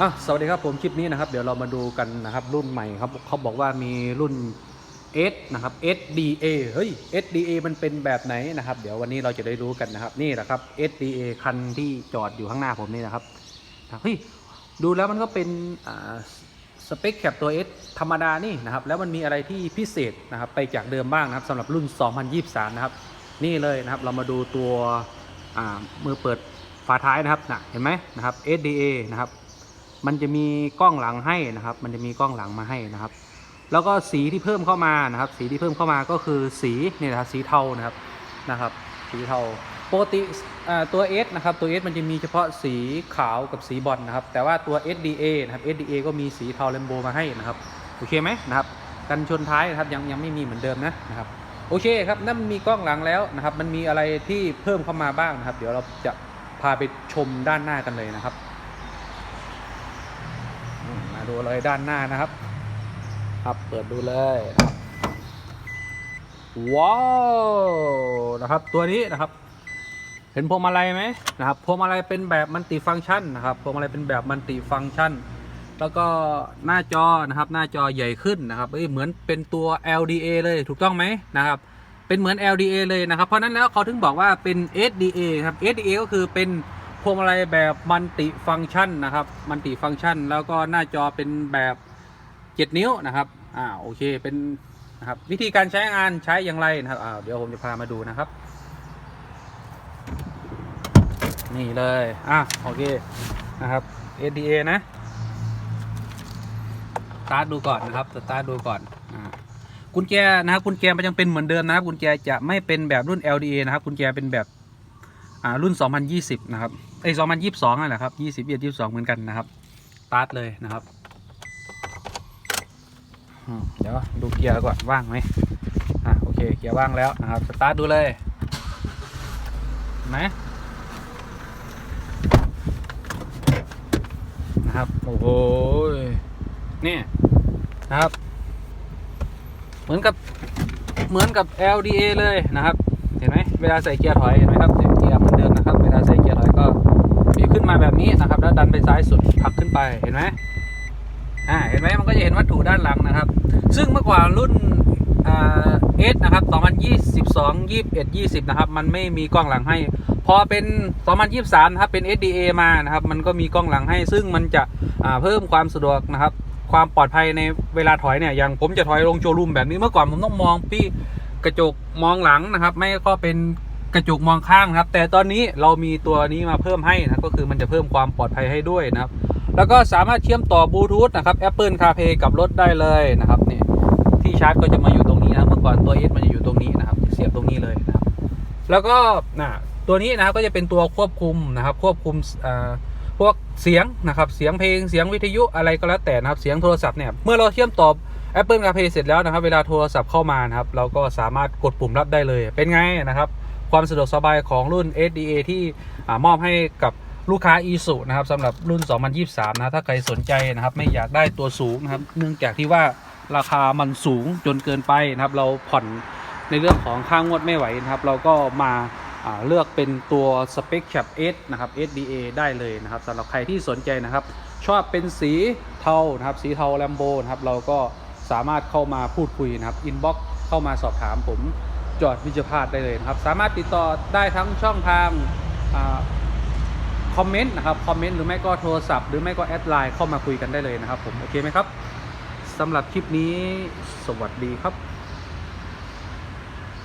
อะสวัสดีครับผมคลิปนี้นะครับ เดี๋ยวเรามาดูกันนะครับรุ่นใหม่ครับเขาบอกว่ามีรุ่น S นะครับ SDA เฮ้ย SDA มันเป็นแบบไหนนะครับ เดี๋ยววันนี้เราจะได้รู้กันนะครับ นี่แหละครับ SDA คันที่จอดอยู่ข้างหน้าผมนี่นะครับเฮ้ยดูแล้วมันก็เป็นอ่าสเปคแคปตัว S ธรรมดานี่นะครับ แล้วมันมีอะไรที่พิเศษนะครับ ไปจากเดิมบ้างนะครับสำหรับรุ่น 2023 นะครับ นี่เลยนะครับเรามาดูตัวอ่ามือเปิดฝาท้ายนะครับนะเห็นไหมนะครับ SDA นะครับ มันจะมีกล้องหลังให้นะครับ มันจะมีกล้องหลังมาให้นะครับ แล้วก็สีที่เพิ่มเข้ามานะครับ สีที่เพิ่มเข้ามาก็คือสีนี่นะครับสีเทานะครับนะครับ สีเทาปกติตัว S นะครับตัว S มันจะมีเฉพาะสีขาวกับสีบอลนะครับ แต่ว่าตัว SDA นะครับ SDA ก็มีสีเทาแลมโบมาให้นะครับโอเคไหมนะครับกันชนท้ายนะครับยังยังไม่มีเหมือนเดิมนะนะครับโอเคครับนั่นมีกล้องหลังแล้วนะครับ มันมีอะไรที่เพิ่มเข้ามาบ้างนะครับ เดี๋ยวเราจะพาไปชมด้านหน้ากันเลยนะครับ มาดูเลยด้านหน้านะครับ ครับเปิดดูเลยครับว้าวนะครับตัวนี้นะครับ เห็นพวงมาลัยไหมนะครับพวงมาลัยเป็นแบบมัลติฟังก์ชันนะครับพวงมาลัยเป็นแบบมัลติฟังก์ชัน แล้วก็หน้าจอนะครับ หน้าจอใหญ่ขึ้นนะครับเอ้ยเหมือนเป็นตัว LDA เลยถูกต้องไหมนะครับ เป็นเหมือน LDA เลยนะครับ เพราะนั้นแล้วเขาถึงบอกว่าเป็น SDA ครับ SDA ก็คือเป็น พวงมาลัยแบบมัลติฟังก์ชันนะครับ มัลติฟังก์ชัน แล้วก็หน้าจอเป็นแบบ 7 นิ้วนะครับ อ่า โอเค เป็นนะครับ วิธีการใช้งานใช้อย่างไรนะครับ อ่า เดี๋ยวผมจะพามาดูนะครับ นี่เลย อะ โอเค นะครับ SDA นะ สตาร์ทดูก่อนนะครับ สตาร์ทดูก่อน อ่ากุญแจนะครับกุญแจมันยังเป็นเหมือนเดิมนะครับกุญแจจะไม่เป็นแบบรุ่น LDA นะครับกุญแจเป็นแบบ อ่ารุ่น 2020 นะครับเอ้ย2022นั่นแหละครับ21 22 เหมือนกันนะครับสตาร์ทเลยนะครับเดี๋ยวดูเกียร์ก่อนว่างไหมอะโอเคเกียร์ว่างแล้วนะครับสตาร์ทดูเลยนไหมนะครับโอ้โหนี่นะครับ เหมือนกับเหมือนกับ LDA เลยนะครับ เห็นไหมเวลาใส่เกียร์ถอยเห็นไหมครับ ลาใส่เกียร์ถอยก็บีบขึ้นมาแบบนี้นะครับ แล้วดันไปซ้ายสุดผลักขึ้นไปเห็นไหมอ่าเห็นไหมมันก็จะเห็นวัตถุด้านหลังนะครับ ซึ่งเมื่อก่อนรุ่นเอสนะครับ 2022 21 20 นะครับ มันไม่มีกล้องหลังให้ พอเป็น 2023นะครับเป็น SDA มานะครับ มันก็มีกล้องหลังให้ ซึ่งมันจะเพิ่มความสะดวกนะครับ ความปลอดภัยในเวลาถอยเนี่ย อย่างผมจะถอยลงโชว์รูมแบบนี้ เมื่อก่อนผมต้องมองพี่กระจกมองหลังนะครับ ไม่ก็เป็น กระจกมองข้างนะครับ แต่ตอนนี้เรามีตัวนี้มาเพิ่มให้นะก็คือมันจะเพิ่มความปลอดภัยให้ด้วยนะครับ แล้วก็สามารถเชื่อมต่อบลูทูธนะครับ Apple CarPlay กับรถได้เลยนะครับนี่ที่ชาร์จก็จะมาอยู่ตรงนี้นะเมื่อก่อนตัว S มันจะอยู่ตรงนี้นะครับ เสียบตรงนี้เลยนะครับ แล้วก็นะตัวนี้นะครับก็จะเป็นตัวควบคุมนะครับ ควบคุมอ่าพวกเสียงนะครับเสียงเพลงเสียงวิทยุอะไรก็แล้วแต่นะครับเสียงโทรศัพท์เนี่ยเมื่อเราเชื่อมต่อ Apple CarPlay เสร็จแล้วนะครับ เวลาโทรศัพท์เข้ามานะครับ เราก็สามารถกดปุ่มรับได้เลยเป็นไงนะครับ ความสะดวกสบายของรุ่น SDA ที่มอบให้กับลูกค้า e s u นะครับสำหรับรุ่น 2023 นะถ้าใครสนใจนะครับไม่อยากได้ตัวสูงนะครับเนื่องจากที่ว่าราคามันสูงจนเกินไปนะครับ เราผ่อนในเรื่องของค่างวดไม่ไหวนะครับ เราก็มาอ่าเลือกเป็นตัว Spec Cap S นะครับ SDA ได้เลยนะครับสำหรับใครที่สนใจนะครับ ชอบเป็นสีเทานะครับ สีเทาแลมโบนะครับ เราก็สามารถเข้ามาพูดคุยนะครับอินบ็อกเข้ามาสอบถามผม จอดวิจพาดได้เลยนะครับ สามารถติดต่อได้ทั้งช่องทางคอมเมนต์นะครับ คอมเมนต์หรือไม่ก็โทรศัพท์ หรือไม่ก็แอดไลน์เข้ามาคุยกันได้เลยนะครับผม โอเคไหมครับสำหรับคลิปนี้สวัสดีครับ